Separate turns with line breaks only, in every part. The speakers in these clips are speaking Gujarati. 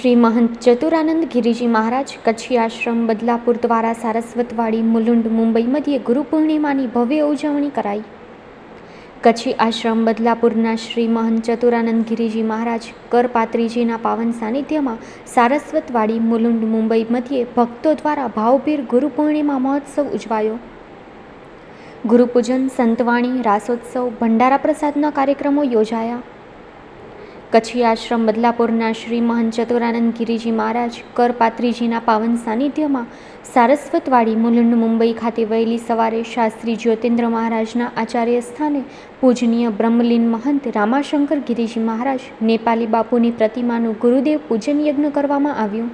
શ્રી મહંત ચતુરાનંદ ગિરિજી મહારાજ, કચ્છી આશ્રમ, બદલાપુર દ્વારા સારસ્વતવાડી, મુલુંડ, મુંબઈ મધ્યે ગુરુ પૂર્ણિમાની ભવ્ય ઉજવણી કરાઈ. કચ્છી આશ્રમ, બદલાપુરના શ્રી મહંત ચતુરાનંદ ગિરિજી મહારાજ, કરપાત્રીજીના પાવન સાનિધ્યમાં સારસ્વતવાડી, મુલુંડ, મુંબઈ મધ્યે ભક્તો દ્વારા ભાવભીર ગુરુ પૂર્ણિમા મહોત્સવ ઉજવાયો. ગુરુપૂજન, સંતવાણી, રાસોત્સવ ભંડારા પ્રસાદના કાર્યક્રમો યોજાયા. કચ્છી આશ્રમ બદલાપુરના શ્રી મહંત ચતુરાનંદ ગિરિજી મહારાજ કરપાત્રીજીના પાવન સાનિધ્યમાં સારસ્વતવાડી મુલુંડ મુંબઈ ખાતે વહેલી સવારે શાસ્ત્રી જ્યોતિન્દ્ર મહારાજના આચાર્ય સ્થાને પૂજનીય બ્રહ્મલીન મહંત રામાશંકર ગિરિજી મહારાજ, નેપાલી બાપુની પ્રતિમાનું ગુરુદેવ પૂજન યજ્ઞ કરવામાં આવ્યું.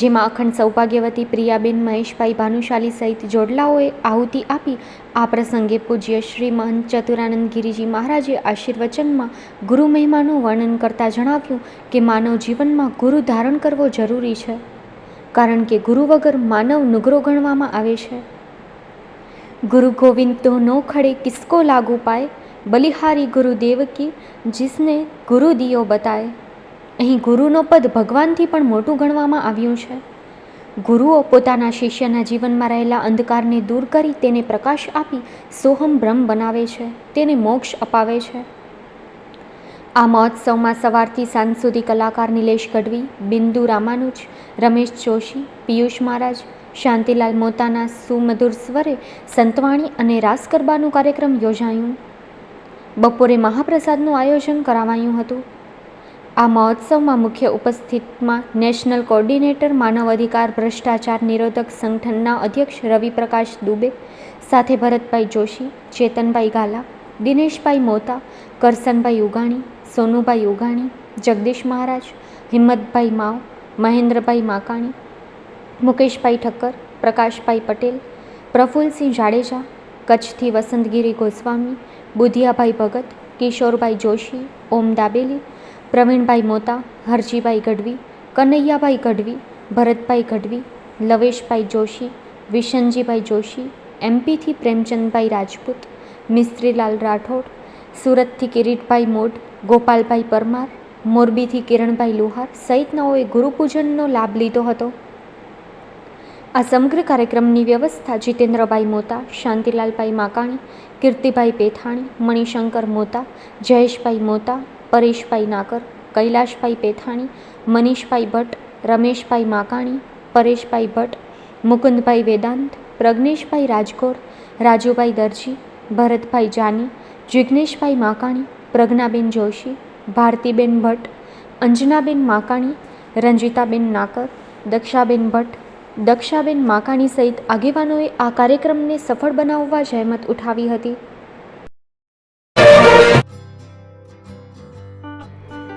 જેમાં અખંડ સૌભાગ્યવતી પ્રિયાબેન મહેશભાઈ ભાનુશાલી સહિત જોડલાઓએ આહુતિ આપી. આ પ્રસંગે પૂજ્ય શ્રી મહંત ચતુરાનંદ ગિરિજી મહારાજે આશીર્વચનમાં ગુરુ મહિમાનું વર્ણન કરતાં જણાવ્યું કે માનવ જીવનમાં ગુરુ ધારણ કરવો જરૂરી છે, કારણ કે ગુરુ વગર માનવ નુગરો ગણવામાં આવે છે. ગુરુ ગોવિંદ તો નો ખડે કિસકો લાગુ પાય, બલિહારી ગુરુદેવ કી, જિસને ગુરુ દિયો બતાય. અહીં ગુરુનો પદ ભગવાનથી પણ મોટું ગણવામાં આવ્યું છે. ગુરુઓ પોતાના શિષ્યના જીવનમાં રહેલા અંધકારને દૂર કરી તેને પ્રકાશ આપી સોહમ બ્રહ્મ બનાવે છે, તેને મોક્ષ અપાવે છે. આ મહોત્સવમાં સવારથી સાંજ સુધી કલાકાર નિલેશ ગઢવી બિંદુ રામાનુજ, રમેશ જોશી, પિયુષ મહારાજ, શાંતિલાલ મોતાના સુમધુર સ્વરે સંતવાણી અને રાસ ગરબાનું કાર્યક્રમ યોજાયું. બપોરે મહાપ્રસાદનું આયોજન કરાવાયું હતું. આ મહોત્સવમાં મુખ્ય ઉપસ્થિતમાં નેશનલ કોર્ડિનેટર માનવ અધિકાર ભ્રષ્ટાચાર નિરોધક સંગઠનના અધ્યક્ષ રવિપ્રકાશ દુબે, સાથે ભરતભાઈ જોશી, ચેતનભાઈ ગાલા, દિનેશભાઈ મોતા, કરસનભાઈ ઉગાણી, સોનુભાઈ ઉગાણી, જગદીશ મહારાજ, હિંમતભાઈ માવ, મહેન્દ્રભાઈ માકાણી, મુકેશભાઈ ઠક્કર, પ્રકાશભાઈ પટેલ પ્રફુલ્લસિંહ જાડેજા, કચ્છથી વસંતગીરી ગોસ્વામી, બુધિયાભાઈ ભગત, કિશોરભાઈ જોશી, ઓમ દાબેલી પ્રવીણભાઈ મોતા, હરજીભાઈ ગઢવી, કનૈયાભાઈ ગઢવી, ભરતભાઈ ગઢવી, લવેશભાઈ જોશી, વિશનજીભાઈ જોશી, એમપીથી પ્રેમચંદભાઈ રાજપૂત, મિસ્ત્રીલાલ રાઠોડ, સુરતથી કિરીટભાઈ મોઢ, ગોપાલભાઈ પરમાર, મોરબીથી કિરણભાઈ લુહાર સહિતનાઓએ ગુરુપૂજનનો લાભ લીધો હતો. આ સમગ્ર કાર્યક્રમની વ્યવસ્થા જીતેન્દ્રભાઈ મોતા, શાંતિલાલભાઈ માકાણી, કીર્તિભાઈ પેથાણી, મણિશંકર મોતા, જયેશભાઈ મોતા પરેશભાઈ નાકર કૈલાશભાઈ પેથાણી, મનીષભાઈ ભટ્ટ, રમેશભાઈ માકાણી, પરેશભાઈ ભટ્ટ, મુકુંદભાઈ વેદાંત, પ્રજ્ઞેશભાઈ રાજકોર રાજુભાઈ દરજી, ભરતભાઈ જાની જિજ્ઞેશભાઈ માકાણી, પ્રજ્ઞાબેન જોશી, ભારતીબેન ભટ્ટ, અંજનાબેન માકાણી, રંજીતાબેન નાકર, દક્ષાબેન ભટ્ટ, દક્ષાબેન માકાણી સહિત આગેવાનોએ આ કાર્યક્રમને સફળ બનાવવા જહેમત ઉઠાવી હતી.